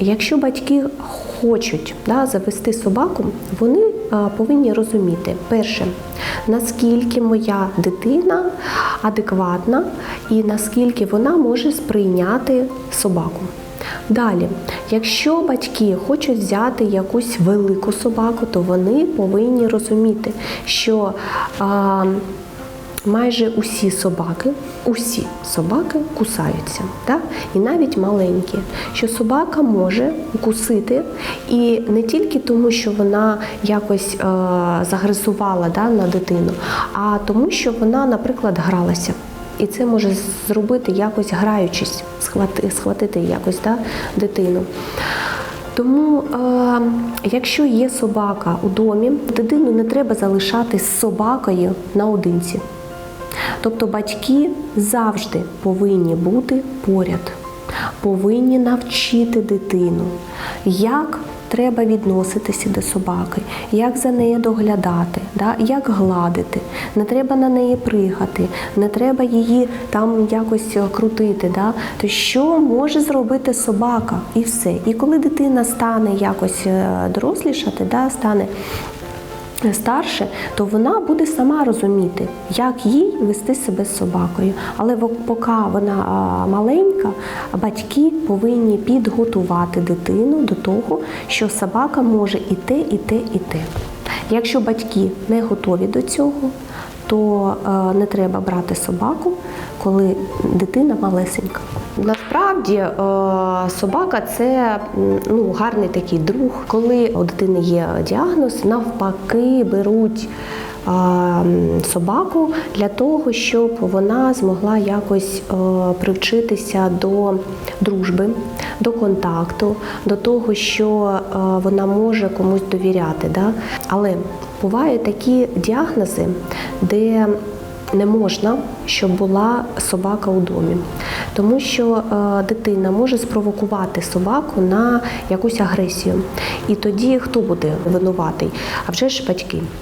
якщо батьки хочуть да, завести собаку, вони повинні розуміти, перше, наскільки моя дитина адекватна і наскільки вона може сприйняти собаку. Далі, якщо батьки хочуть взяти якусь велику собаку, то вони повинні розуміти, що а, майже усі собаки, усі собаки кусаються, так? і навіть маленькі, що собака може укусити, і не тільки тому, що вона якось е, загресувала да, на дитину, а тому, що вона, наприклад, гралася. І це може зробити якось граючись, схвати, схватити якось да, дитину. Тому, е, якщо є собака у домі, дитину не треба залишати з собакою наодинці. Тобто батьки завжди повинні бути поряд, повинні навчити дитину, як треба відноситися до собаки, як за нею доглядати, да, як гладити. Не треба на неї пригати, не треба її там якось е, крутити. Да. То що може зробити собака? І все. І коли дитина стане якось е, дорослішати, да, стане старше, то вона буде сама розуміти, як їй вести себе з собакою. Але поки вона маленька, батьки повинні підготувати дитину до того, що собака може і те, і те, і те. Якщо батьки не готові до цього, то е, не треба брати собаку, коли дитина малесенька. Насправді е, собака це ну, гарний такий друг. Коли у дитини є діагноз, навпаки беруть е, собаку для того, щоб вона змогла якось привчитися до дружби, до контакту, до того, що вона може комусь довіряти. Да? Але бувають такі діагнози, де не можна, щоб була собака у домі, тому що е, дитина може спровокувати собаку на якусь агресію. І тоді хто буде винуватий? А вже ж батьки.